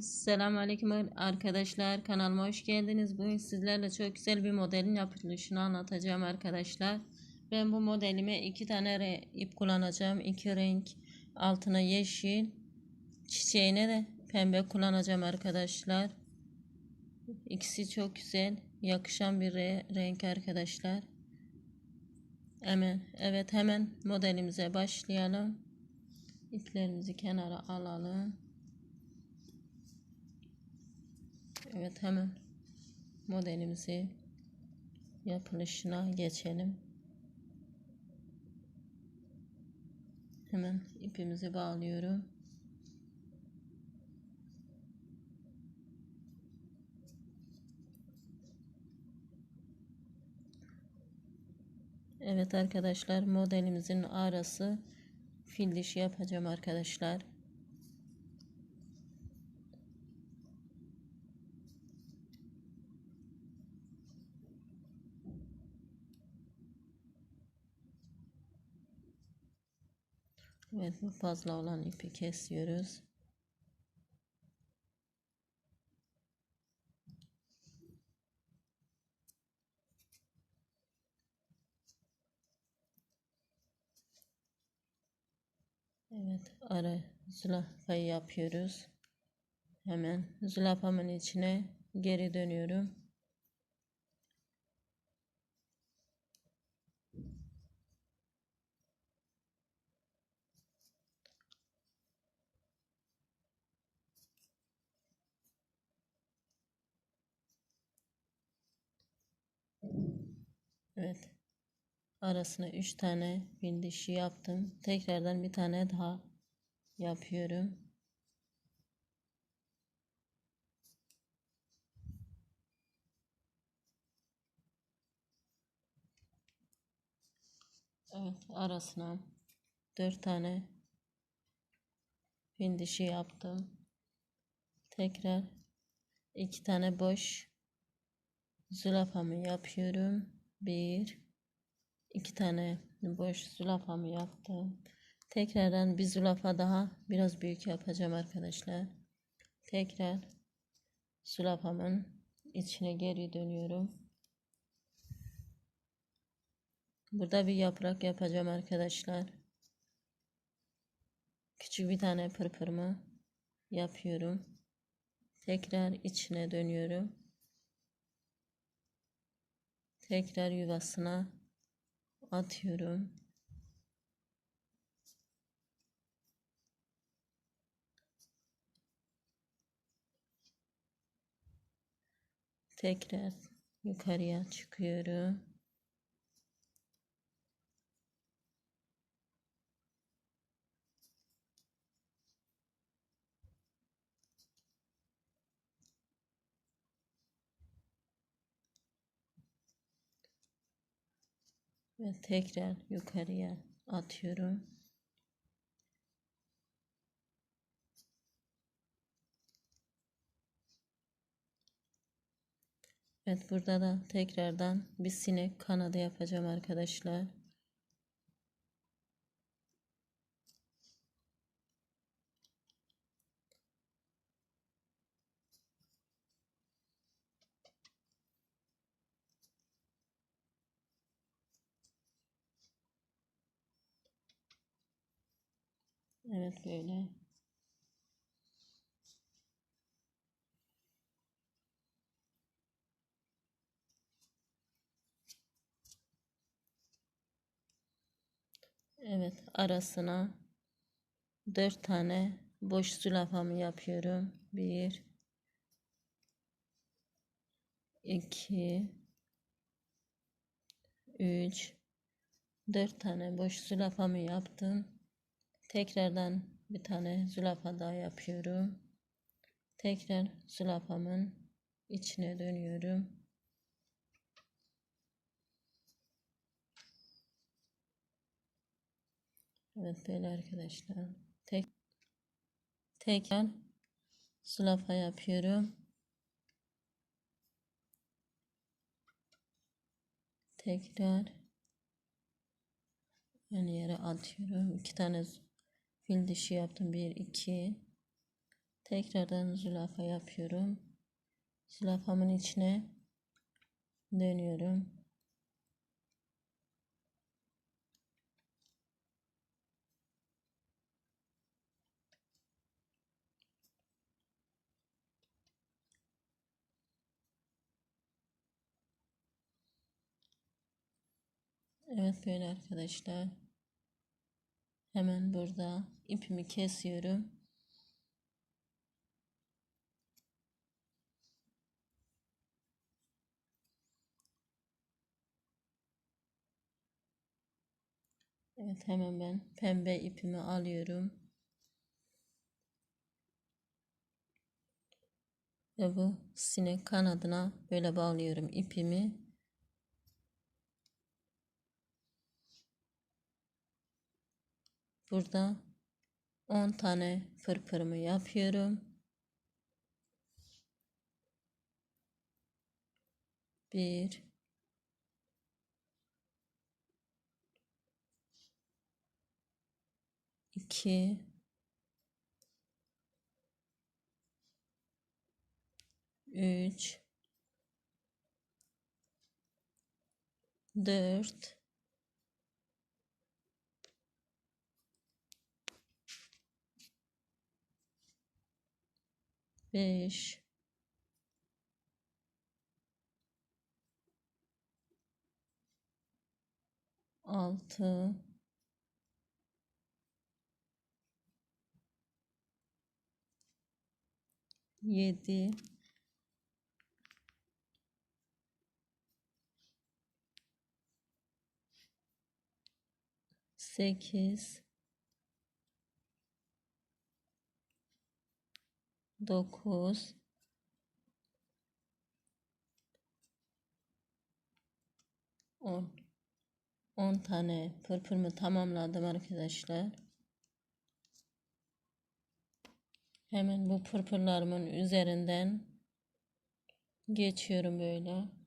Selamünaleyküm arkadaşlar. Kanalıma hoş geldiniz. Bugün sizlerle çok güzel bir modelin yapılışını anlatacağım arkadaşlar. Ben bu modelime iki tane ip kullanacağım. İki renk altına yeşil, çiçeğine de pembe kullanacağım arkadaşlar. İkisi çok güzel, yakışan bir re- renk arkadaşlar. Hemen, evet hemen modelimize başlayalım. İplerimizi kenara alalım. Evet hemen modelimizi yapılışına geçelim. Hemen ipimizi bağlıyorum. Evet arkadaşlar modelimizin arası fil dişi yapacağım arkadaşlar. Evet bu fazla olan ipi kesiyoruz. Evet ara zülafayı yapıyoruz. Hemen zülafamın içine geri dönüyorum. Evet. Arasına 3 tane fil dişi yaptım. Tekrardan bir tane daha yapıyorum. Evet arasına 4 tane fil dişi yaptım. Tekrar 2 tane boş zülafamı yapıyorum. 1 2 tane boş zülafamı yaptım. Tekrardan bir zülafa daha biraz büyük yapacağım arkadaşlar. Tekrar zülafamın içine geri dönüyorum. Burada bir yaprak yapacağım arkadaşlar. Küçük bir tane pırpırımı yapıyorum. Tekrar içine dönüyorum. Tekrar yuvasına atıyorum. Tekrar yukarıya çıkıyorum. Ve tekrar yukarıya atıyorum. Evet burada da tekrardan bir sinek kanadı yapacağım arkadaşlar. Evet böyle. Evet arasına dört tane boş zülafamı yapıyorum. Bir, iki, üç, dört tane boş zülafamı yaptım. Tekrardan bir tane zülafa daha yapıyorum. Tekrar zülafamın içine dönüyorum. Evet böyle arkadaşlar. Tek tekrar zülafa yapıyorum. Tekrar ön yere atıyorum. İki tane fil dişi yaptım. Bir, iki. Tekrardan zülafa yapıyorum. Zülafamın içine dönüyorum. Evet böyle arkadaşlar. Hemen burada ipimi kesiyorum. Evet hemen ben pembe ipimi alıyorum. Ve bu sinek kanadına böyle bağlıyorum ipimi. Burada 10 tane fırfırımı yapıyorum. Bir, iki, üç, dört, beş, altı, yedi, sekiz, dokuz, on. 10 tane pırpırımı tamamladım arkadaşlar. Hemen bu pırpırlarımın üzerinden geçiyorum böyle.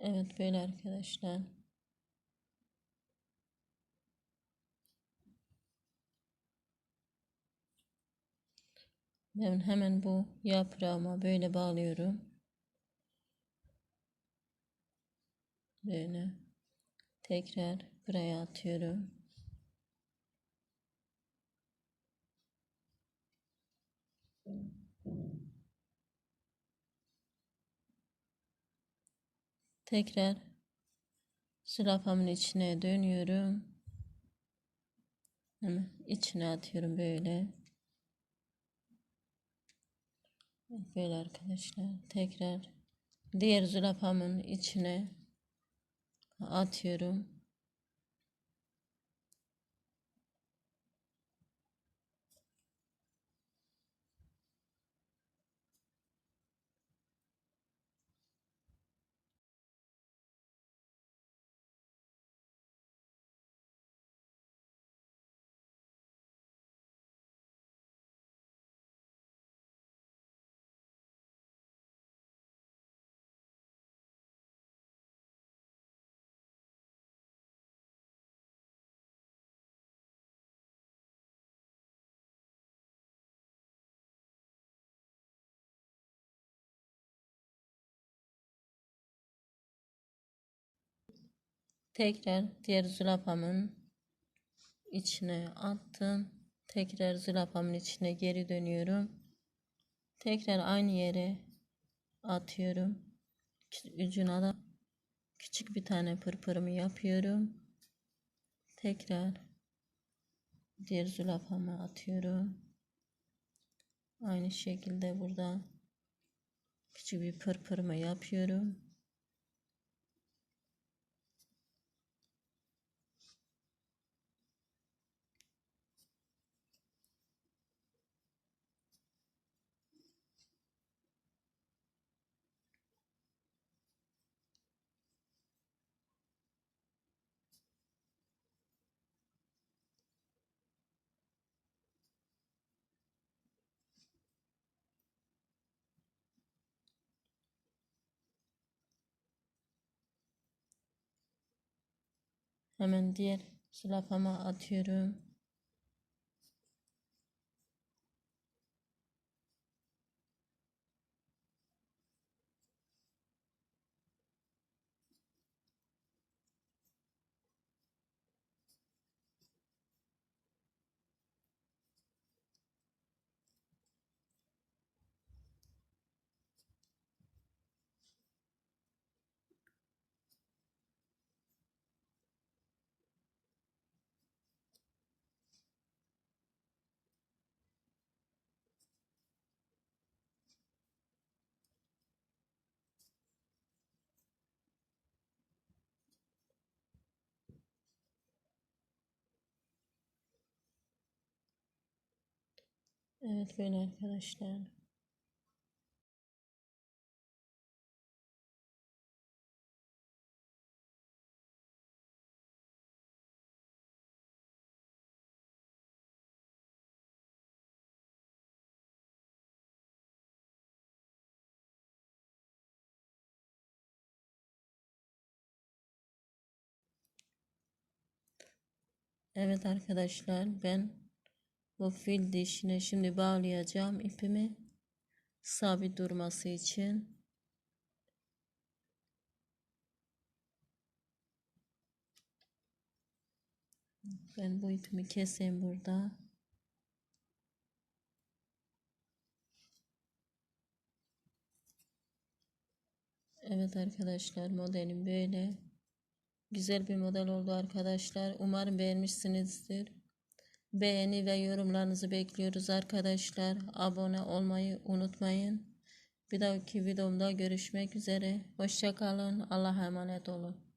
Evet böyle arkadaşlar. Ben hemen bu yaprağıma böyle bağlıyorum. Böyle tekrar buraya atıyorum. Tekrar zürafamın içine dönüyorum. Hemen içine atıyorum böyle. Böyle arkadaşlar. Tekrar diğer zürafamın içine atıyorum. Tekrar diğer zülafamın içine attım. Tekrar zülafamın içine geri dönüyorum. Tekrar aynı yere atıyorum. Ucuna da küçük bir tane pırpırımı yapıyorum. Tekrar diğer zülafama atıyorum. Aynı şekilde burada küçük bir pırpırımı yapıyorum. Hemen diğer zülafama atıyorum. Evet böyle arkadaşlar. Evet arkadaşlar ben bu fil dişine şimdi bağlayacağım ipimi sabit durması için. Ben bu ipimi keseyim burada. Evet arkadaşlar modelim böyle. Güzel bir model oldu arkadaşlar. Umarım beğenmişsinizdir. Beğeni ve yorumlarınızı bekliyoruz arkadaşlar. Abone olmayı unutmayın. Bir dahaki videomda görüşmek üzere. Hoşçakalın. Allah'a emanet olun.